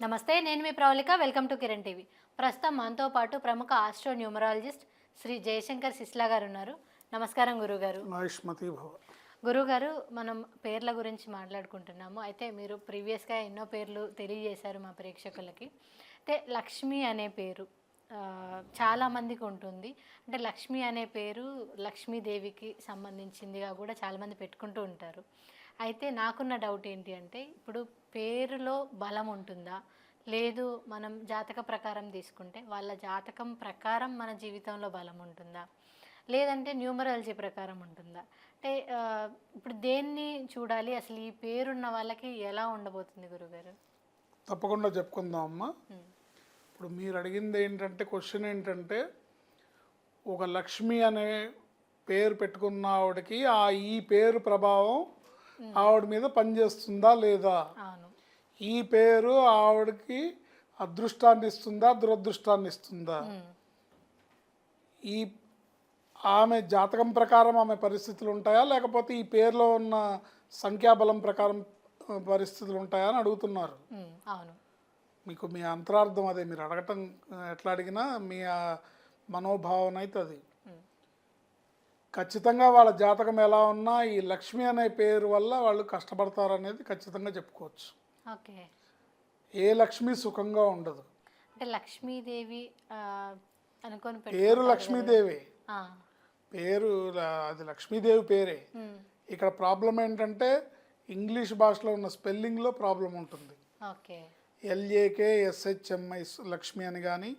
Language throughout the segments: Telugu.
నమస్తే నేను మీ Pravalika. Welcome to Kiran TV. ప్రస్తుతం మనతో పాటు ప్రముఖ ఆస్ట్రో న్యూమరాలజిస్ట్ శ్రీ జయశంకర్ సిస్లా గారు ఉన్నారు నమస్కారం గురుగారు. భవ. గురుగారు మనం పేర్ల గురించి మాట్లాడుకుంటున్నాము. అయితే మీరు ప్రీవియస్గా ఎన్నో పేర్లు తెలియజేశారు మా ప్రేక్షకులకి. అయితే లక్ష్మి అనే పేరు ఆ, చాలా మందికి ఉంటుంది. అంటే లక్ష్మి అనే పేరు లక్ష్మీదేవికి సంబంధించిందిగా కూడా చాలామంది పెట్టుకుంటూ ఉంటారు. అయితే నాకున్న డౌట్ ఏంటి అంటే ఇప్పుడు పేరులో బలం ఉంటుందా? లేదు మనం జాతక ప్రకారం తీసుకుంటే వాళ్ళ జాతకం ప్రకారం మన జీవితంలో బలం ఉంటుందా? లేదంటే న్యూమరాలజీ ప్రకారం ఉంటుందా? అంటే ఇప్పుడు దేన్ని చూడాలి? అసలు ఈ పేరున్న వాళ్ళకి ఎలా ఉండబోతుంది గురుగారు? తప్పకుండా చెప్పుకుందాం అమ్మా. ఇప్పుడు మీరు అడిగింది ఏంటంటే క్వశ్చన్ ఏంటంటే ఒక లక్ష్మి అనే పేరు పెట్టుకున్న ఆవిడకి ఆ ఈ పేరు ప్రభావం ఆవిడ మీద పనిచేస్తుందా లేదా? ఈ పేరు ఆవిడకి అదృష్టాన్ని ఇస్తుందా దురదృష్టాన్ని ఇస్తుందా? ఈ ఆమె జాతకం ప్రకారం ఆమె పరిస్థితులు ఉంటాయా? లేకపోతే ఈ పేరులో ఉన్న సంఖ్యాబలం ప్రకారం పరిస్థితులు ఉంటాయా అని అడుగుతున్నారు. అవును. మీకు మీ అంతరార్థం అదే. మీరు అడగటం ఎట్లా అడిగినా మీ మనోభావన అయితే అది. ఖచ్చితంగా వాళ్ళ జాతకం ఎలా ఉన్నా ఈ లక్ష్మి అనే పేరు వల్ల వాళ్ళు కష్టపడతారు అనేది ఖచ్చితంగా చెప్పుకోవచ్చు. ఓకే. ఏ లక్ష్మి సుఖంగా ఉండదు. అంటే లక్ష్మీదేవి అనుకొని పేరు లక్ష్మీదేవి. పేరు అది లక్ష్మీదేవి పేరే. ఇక్కడ ప్రాబ్లం ఏంటంటే ఇంగ్లీష్ భాషలో ఉన్న స్పెల్లింగ్లో ప్రాబ్లం ఉంటుంది. Okay. L A K S H M I Lakshmi అని కానీ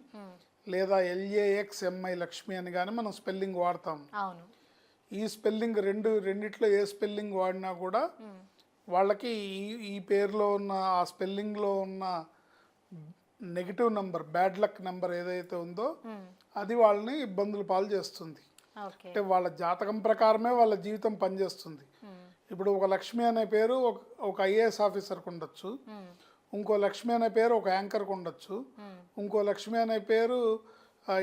లేదా ఎల్ఏఎక్స్ ఎంఐ లక్ష్మి అని కానీ మనం స్పెల్లింగ్ వాడతాం అవును. ఈ స్పెల్లింగ్ రెండు రెండిట్లో ఏ స్పెల్లింగ్ వాడినా కూడా వాళ్ళకి ఈ ఈ పేరులో ఉన్న ఆ స్పెల్లింగ్లో ఉన్న negative number bad luck number ఏదైతే ఉందో అది వాళ్ళని ఇబ్బందులు పాలు చేస్తుంది. అంటే వాళ్ళ జాతకం ప్రకారమే వాళ్ళ జీవితం పనిచేస్తుంది. ఇప్పుడు ఒక లక్ష్మి అనే పేరు ఒక ఒక ఐఏఎస్ ఆఫీసర్కి ఉండొచ్చు. ఇంకో లక్ష్మి అనే పేరు ఒక యాంకర్కి ఉండొచ్చు. ఇంకో లక్ష్మి అనే పేరు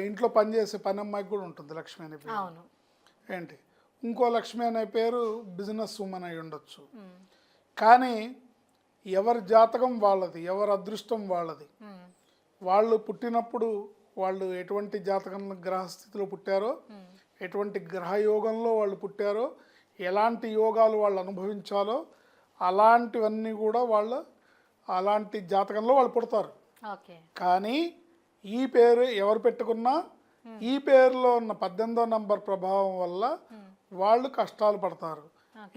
ఇంట్లో పనిచేసే పని అమ్మాయికి కూడా ఉంటుంది లక్ష్మి అనే పేరు. ఏంటి? ఇంకో లక్ష్మి అనే పేరు బిజినెస్ ఉమెన్ అయి ఉండొచ్చు. కానీ ఎవరి జాతకం వాళ్ళది ఎవరి అదృష్టం వాళ్ళది. వాళ్ళు పుట్టినప్పుడు వాళ్ళు ఎటువంటి జాతకం గ్రహస్థితిలో పుట్టారో ఎటువంటి గ్రహయోగంలో వాళ్ళు పుట్టారో ఎలాంటి యోగాలు వాళ్ళు అనుభవించాలో అలాంటివన్నీ కూడా వాళ్ళ అలాంటి జాతకంలో వాళ్ళు పుడతారు. కానీ ఈ పేరు ఎవరు పెట్టుకున్నా ఈ పేరులో ఉన్న పద్దెనిమిదో నంబర్ ప్రభావం వల్ల వాళ్ళు కష్టాలు పడతారు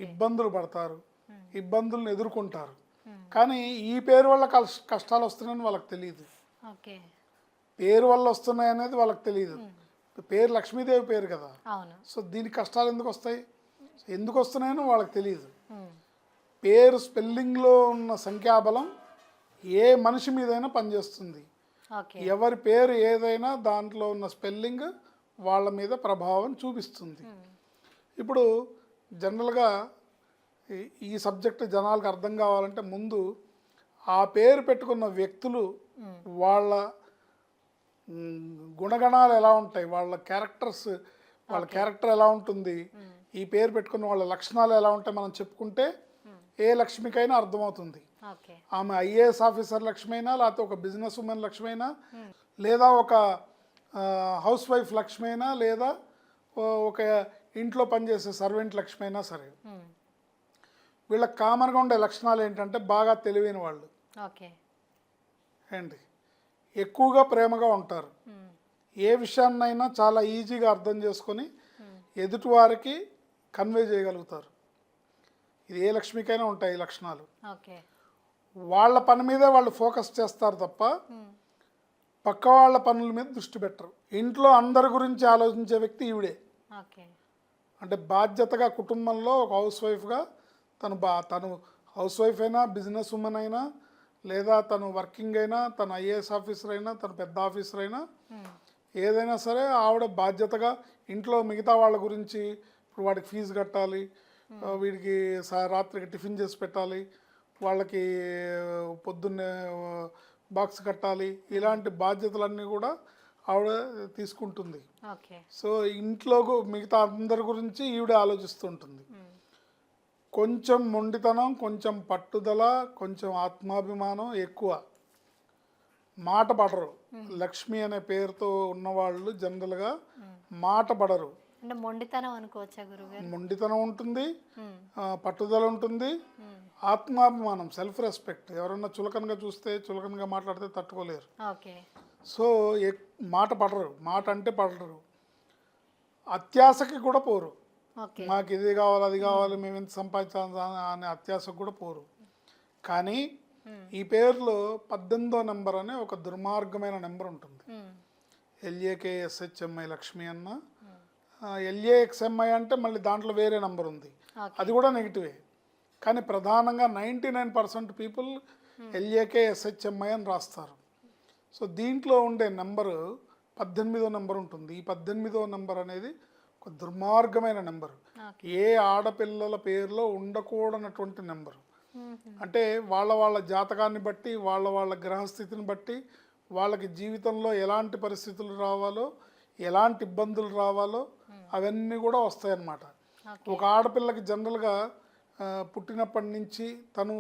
ఇబ్బందులు పడతారు Hmm. ఇబ్బందులను ఎదుర్కొంటారు. Hmm. కానీ ఈ పేరు వల్ల కష్- కష్టాలు వస్తున్నాయని వాళ్ళకి తెలియదు పేరు వల్ల వస్తున్నాయి అనేది వాళ్ళకి తెలియదు పేరు లక్ష్మీదేవి పేరు కదా. సో దీనికి కష్టాలు ఎందుకు వస్తాయి? ఎందుకు వస్తున్నాయని వాళ్ళకి తెలియదు పేరు స్పెల్లింగ్లో ఉన్న సంఖ్యాబలం ఏ మనిషి మీదైనా పనిచేస్తుంది. ఎవరి పేరు ఏదైనా దాంట్లో ఉన్న స్పెల్లింగ్ వాళ్ళ మీద ప్రభావం చూపిస్తుంది. ఇప్పుడు జనరల్గా ఈ- సబ్జెక్ట్ జనాలకు అర్థం కావాలంటే ముందు ఆ పేరు పెట్టుకున్న వ్యక్తులు వాళ్ళ గుణగణాలు ఎలా ఉంటాయి? వాళ్ళ క్యారెక్టర్స్ వాళ్ళ క్యారెక్టర్ ఎలా ఉంటుంది? ఈ పేరు పెట్టుకున్న వాళ్ళ లక్షణాలు ఎలా ఉంటాయి మనం చెప్పుకుంటే ఏ లక్ష్మికైనా అర్థమవుతుంది. ఆమె ఐఏఎస్ ఆఫీసర్ లక్ష్మైనా లేకపోతే ఒక బిజినెస్ ఉమెన్ లక్ష్మైనా లేదా ఒక హౌస్ వైఫ్ లక్ష్మైనా లేదా ఒక ఇంట్లో పనిచేసే సర్వెంట్ లక్ష్మైనా సరే. ఉమ్, వీళ్ళకి కామన్గా ఉండే లక్షణాలు ఏంటంటే బాగా తెలివైన వాళ్ళు. ఏంటి? ఎక్కువగా ప్రేమగా ఉంటారు. ఏ విషయాన్నైనా చాలా ఈజీగా అర్థం చేసుకొని ఎదుటివారికి కన్వే చేయగలుగుతారు. ఇది ఏ లక్ష్మికైనా ఉంటాయి ఈ లక్షణాలు. వాళ్ళ పని మీదే వాళ్ళు ఫోకస్ చేస్తారు తప్ప పక్క వాళ్ళ పనుల మీద దృష్టి పెట్టరు. ఇంట్లో అందరి గురించి ఆలోచించే వ్యక్తి ఈవిడే. అంటే బాధ్యతగా కుటుంబంలో ఒక హౌస్ వైఫ్గా తను బా తను హౌస్ వైఫ్ అయినా బిజినెస్ ఉమెన్ అయినా లేదా తను వర్కింగ్ అయినా తను ఐఏఎస్ ఆఫీసర్ అయినా తను పెద్ద ఆఫీసర్ అయినా ఉమ్, ఏదైనా సరే ఆవిడ బాధ్యతగా ఇంట్లో మిగతా వాళ్ళ గురించి ఇప్పుడు వాడికి ఫీజు కట్టాలి ఆ, వీడికి సా- రాత్రికి టిఫిన్ చేసి పెట్టాలి వాళ్ళకి పొద్దున్నే బాక్స్ కట్టాలి ఇలాంటి బాధ్యతలన్నీ కూడా ఆవిడ తీసుకుంటుంది. సో ఇంట్లో మిగతా అందరి గురించి ఈవిడ ఆలోచిస్తుంటుంది. కొంచెం మొండితనం కొంచెం పట్టుదల కొంచెం ఆత్మాభిమానం ఎక్కువ. మాట పడరు. లక్ష్మి అనే పేరుతో ఉన్నవాళ్ళు జనరల్గా మాట పడరు. అంటే మొండితనం అనుకోవచ్చా మొండితనం ఉంటుంది. పట్టుదల ఉంటుంది. ఆత్మాభిమానం సెల్ఫ్ రెస్పెక్ట్. ఎవరన్నా చులకనగా చూస్తే చులకనగా మాట్లాడితే తట్టుకోలేరు. సో మాట పడరు మాట అంటే పడరు. అత్యాశకి కూడా పోరు. మాకు ఇది కావాలి అది కావాలి మేము ఎంత సంపాదించాలి అనే అత్యాశకు కూడా పోరు. కానీ ఈ పేరులో పద్దెనిమిదో నెంబర్ అనే ఒక దుర్మార్గమైన నెంబర్ ఉంటుంది. ఉమ్, ఎల్ఏకే ఎస్హెచ్ఎంఐ లక్ష్మి అన్న ఎల్ఏఎక్స్ఎంఐ అంటే మళ్ళీ దాంట్లో వేరే నెంబర్ ఉంది. అది కూడా నెగిటివే. కానీ ప్రధానంగా ninety nine percent people L A K S H M I అని రాస్తారు. సో దీంట్లో ఉండే నెంబరు పద్దెనిమిదో నెంబర్ ఉంటుంది. ఈ పద్దెనిమిదో నెంబర్ అనేది ఒక దుర్మార్గమైన నెంబర్. ఏ ఆడపిల్లల పేరులో ఉండకూడనటువంటి నెంబరు. అంటే వాళ్ళ వాళ్ళ జాతకాన్ని బట్టి వాళ్ళ వాళ్ళ గ్రహస్థితిని బట్టి వాళ్ళకి జీవితంలో ఎలాంటి పరిస్థితులు రావాలో ఎలాంటి ఇబ్బందులు రావాలో అవన్నీ కూడా వస్తాయన్నమాట. ఒక ఆడపిల్లకి జనరల్గా పుట్టినప్పటి నుంచి తను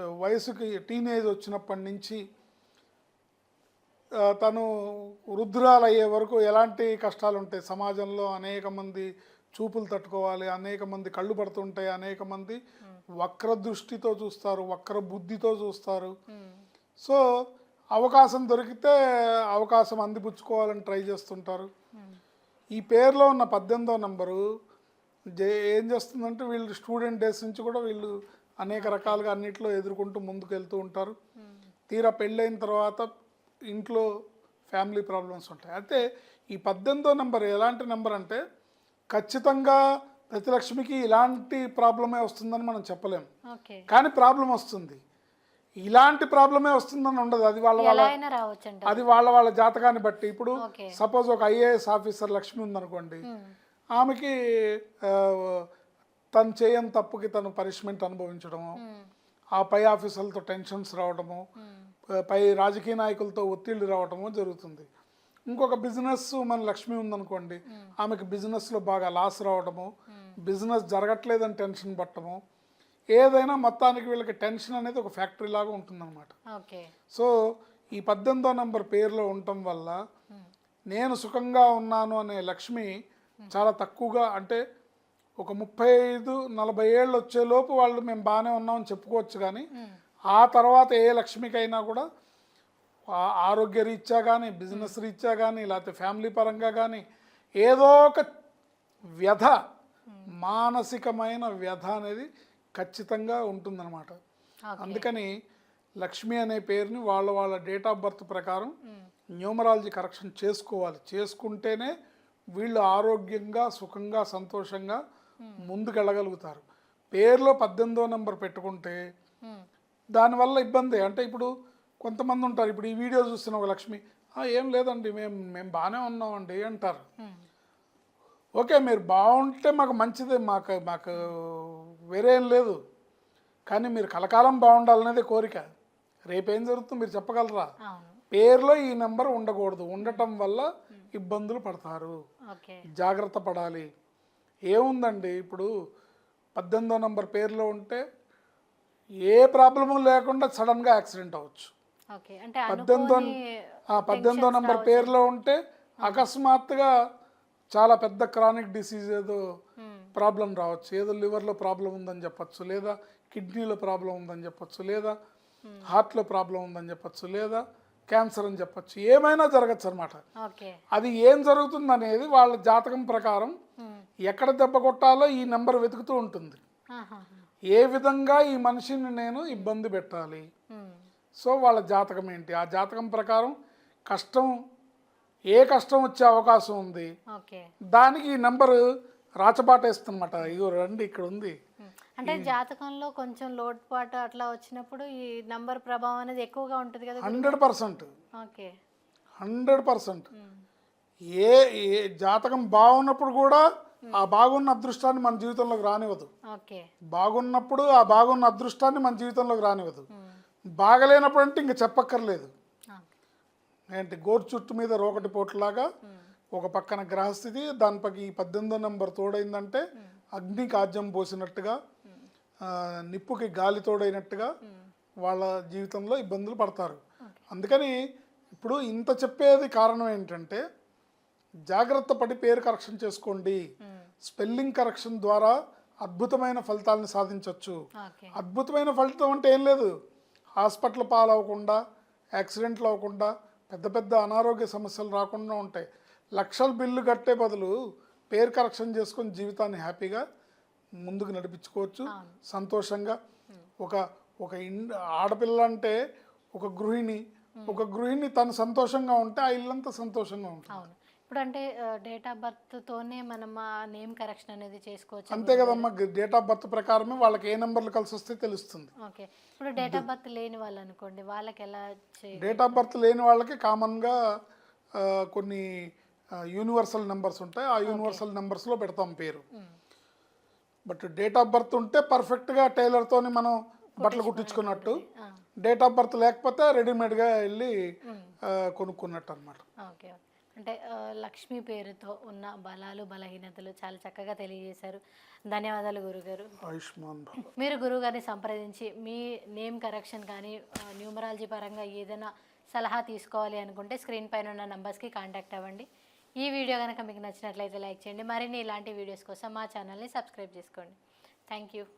వయసుకి టీనేజ్ వచ్చినప్పటి నుంచి తను వృద్ధురాలు అయ్యే వరకు ఎలాంటి కష్టాలు ఉంటాయి? సమాజంలో అనేక మంది చూపులు తట్టుకోవాలి అనేక మంది కళ్ళు పడుతుంటాయి అనేక మంది వక్ర దృష్టితో చూస్తారు వక్ర బుద్ధితో చూస్తారు. సో అవకాశం దొరికితే అవకాశం అందిపుచ్చుకోవాలని ట్రై చేస్తుంటారు. ఈ పేరులో ఉన్న పద్దెనిమిదో నంబరు జే- ఏం చేస్తుందంటే వీళ్ళు స్టూడెంట్ డేస్ నుంచి కూడా వీళ్ళు అనేక రకాలుగా అన్నిట్లో ఎదుర్కొంటూ ముందుకు వెళ్తూ ఉంటారు. తీరా పెళ్ళైన తర్వాత ఇంట్లో ఫ్యామిలీ ప్రాబ్లమ్స్ ఉంటాయి. అయితే ఈ పద్దెనిమిదో నెంబర్ ఎలాంటి నెంబర్ అంటే ఖచ్చితంగా ప్రతిలక్ష్మికి ఇలాంటి ప్రాబ్లమే వస్తుందని మనం చెప్పలేము కానీ ప్రాబ్లం వస్తుంది. ఇలాంటి ప్రాబ్లమే వస్తుందని ఉండదు. అది వాళ్ళ వాళ్ళ అది వాళ్ళ వాళ్ళ జాతకాన్ని బట్టి. ఇప్పుడు సపోజ్ ఒక ఐఏఎస్ ఆఫీసర్ లక్ష్మి ఉందనుకోండి. ఆమెకి తను చేయని తప్పుకి తను పనిష్మెంట్ అనుభవించడము ఆ పై ఆఫీసర్లతో టెన్షన్స్ రావడము ఆ, పై రాజకీయ నాయకులతో ఒత్తిళ్ళు రావడము జరుగుతుంది. ఇంకొక బిజినెస్ మన లక్ష్మి ఉందనుకోండి ఆమెకి బిజినెస్లో బాగా లాస్ రావడము బిజినెస్ జరగట్లేదని టెన్షన్ పట్టడము ఏదైనా మొత్తానికి వీళ్ళకి టెన్షన్ అనేది ఒక ఫ్యాక్టరీ లాగా ఉంటుందన్నమాట. సో ఈ పద్దెనిమిదో నంబర్ పేరులో ఉండటం వల్ల నేను సుఖంగా ఉన్నాను అనే లక్ష్మి చాలా తక్కువగా అంటే ఒక ముప్పై ఐదు నలభై ఏళ్ళు వచ్చేలోపు వాళ్ళు మేము బాగానే ఉన్నామని చెప్పుకోవచ్చు కానీ ఆ తర్వాత ఏ లక్ష్మికైనా కూడా ఆరోగ్య రీత్యా కానీ బిజినెస్ రీత్యా కానీ లేకపోతే ఫ్యామిలీ పరంగా కానీ ఏదో ఒక వ్యధ మానసికమైన వ్యధ అనేది ఖచ్చితంగా ఉంటుందన్నమాట. అందుకని లక్ష్మి అనే పేరుని వాళ్ళ వాళ్ళ డేట్ ఆఫ్ బర్త్ ప్రకారం న్యూమరాలజీ కరెక్షన్ చేసుకోవాలి. చేసుకుంటేనే వీళ్ళు ఆరోగ్యంగా సుఖంగా సంతోషంగా ముందుకెళ్ళగలుగుతారు. పేరులో పద్దెనిమిదో నెంబర్ పెట్టుకుంటే దానివల్ల ఇబ్బంది. అంటే ఇప్పుడు కొంతమంది ఉంటారు ఇప్పుడు ఈ వీడియో చూస్తున్న ఒక లక్ష్మి "ఆ, ఏం లేదండి మేము మేము బాగానే ఉన్నామండి అంటారు. ఓకే మీరు బాగుంటే మాకు మంచిదే మాకు మాకు వేరే ఏం లేదు. కానీ మీరు కలకాలం బాగుండాలనేదే కోరిక. రేపేం జరుగుతుందో మీరు చెప్పగలరా? పేరులో ఈ నెంబర్ ఉండకూడదు. ఉండటం వల్ల ఇబ్బందులు పడతారు. జాగ్రత్త పడాలి. ఏముందండి? ఇప్పుడు పద్దెనిమిదో నంబర్ పేరులో ఉంటే ఏ ప్రాబ్లము లేకుండా సడన్గా యాక్సిడెంట్ అవ్వచ్చు. పద్దెనిమిదో పద్దెనిమిదో నంబర్ పేరులో ఉంటే అకస్మాత్తుగా చాలా పెద్ద క్రానిక్ డిసీజ్ ఏదో ప్రాబ్లం రావచ్చు. ఏదో లివర్లో ప్రాబ్లం ఉందని చెప్పొచ్చు లేదా కిడ్నీలో ప్రాబ్లం ఉందని చెప్పొచ్చు లేదా హార్ట్లో ప్రాబ్లం ఉందని చెప్పొచ్చు లేదా క్యాన్సర్ అని చెప్పొచ్చు. ఏమైనా జరగచ్చు అనమాట అది ఏం జరుగుతుంది అనేది వాళ్ళ జాతకం ప్రకారం ఎక్కడ దెబ్బ కొట్టాలో ఈ నెంబర్ వెతుకుతూ ఉంటుంది. ఏ విధంగా ఈ మనిషిని నేను ఇబ్బంది పెట్టాలి? సో వాళ్ళ జాతకం ఏంటి? ఆ జాతకం ప్రకారం కష్టం ఏ కష్టం వచ్చే అవకాశం ఉంది? ఓకే. దానికి ఈ నెంబరు రాచబాటేస్తుందన్నమాట ఇగో రండి ఇక్కడ ఉంది. అంటే జాతకంలో కొంచెం లోటుపాటు అట్లా వచ్చినప్పుడు ఈ నంబర్ ప్రభావం అనేది ఎక్కువగా ఉంటుంది కదా hundred percent. Okay. Hundred percent. ఏ జాతకం బాగున్నప్పుడు కూడా ఆ బాగున్న అదృష్టాన్ని మన జీవితంలోకి రానివ్వదు. బాగున్నప్పుడు ఆ బాగున్న అదృష్టాన్ని మన జీవితంలోకి రానివ్వదు. బాగలేనప్పుడు అంటే ఇంక చెప్పక్కర్లేదు. ఏంటి గోరు చుట్టు మీద రోకటి పోట్లాగా ఒక పక్కన గ్రహస్థితి దానిపైకి ఈ పద్దెనిమిదో నెంబర్ తోడైందంటే అగ్ని కాజ్యం పోసినట్టుగా నిప్పుకి గాలి తోడైనట్టుగా వాళ్ళ జీవితంలో ఇబ్బందులు పడతారు. అందుకని ఇప్పుడు ఇంత చెప్పేది కారణం ఏంటంటే జాగ్రత్త పడి పేరు కరెక్షన్ చేసుకోండి. స్పెల్లింగ్ కరెక్షన్ ద్వారా అద్భుతమైన ఫలితాలను సాధించవచ్చు అద్భుతమైన ఫలితం అంటే ఏం లేదు. హాస్పిటల్ పాలవకుండా యాక్సిడెంట్లు అవ్వకుండా పెద్ద పెద్ద అనారోగ్య సమస్యలు రాకుండా ఉంటాయి. లక్షల బిల్లు కట్టే బదులు పేరు కరెక్షన్ చేసుకొని జీవితాన్ని హ్యాపీగా ముందుకు నడిపించుకోవచ్చు. సంతోషంగా. ఒక ఒక ఆడపిల్ల అంటే ఒక గృహిణి ఒక గృహిణి తను సంతోషంగా ఉంటే ఆ ఇల్లంతా సంతోషంగా ఉంటుంది. ఇప్పుడు అంటే డేట్ ఆఫ్ బర్త్ తోనే మనం ఆ నేమ్ కరెక్షన్ అనేది చేసుకోవచ్చు అంతే కదమ్మా డేట్ ఆఫ్ బర్త్ ప్రకారమే వాళ్ళకి ఏ నెంబర్లు కలిసి వస్తే తెలుస్తుంది. ఓకే. ఇప్పుడు డేట్ ఆఫ్ బర్త్ లేని వాళ్ళు అనుకోండి వాళ్ళకి ఎలా డేట్ ఆఫ్ బర్త్ లేని వాళ్ళకి కామన్గా కొన్ని యూనివర్సల్ నెంబర్స్ ఉంటాయి. ఆ యూనివర్సల్ నెంబర్స్లో పెడతాం పేరు. బట్ డేట్ ఆఫ్ బర్త్ ఉంటే పర్ఫెక్ట్గా టైలర్తోని మనం బట్టలు కుట్టించుకున్నట్టు డేట్ ఆఫ్ బర్త్ లేకపోతే రెడీమేడ్గా వెళ్ళి కొనుక్కున్నట్టు అనమాట ఓకే. అంటే లక్ష్మి పేరుతో ఉన్న బలాలు బలహీనతలు చాలా చక్కగా తెలియజేశారు. ధన్యవాదాలు గురుగారు. ఆయుష్మాన్ మీరు గురువుగారిని సంప్రదించి మీ నేమ్ కరెక్షన్ కానీ న్యూమరాలజీ పరంగా ఏదైనా సలహా తీసుకోవాలి అనుకుంటే స్క్రీన్ పైన ఉన్న నంబర్స్కి కాంటాక్ట్ అవ్వండి. ఈ వీడియో కనుక మీకు నచ్చినట్లయితే లైక్ చేయండి. మరిన్ని ఇలాంటి వీడియోస్ కోసం మా ఛానల్ని సబ్స్క్రైబ్ చేసుకోండి. Thank you.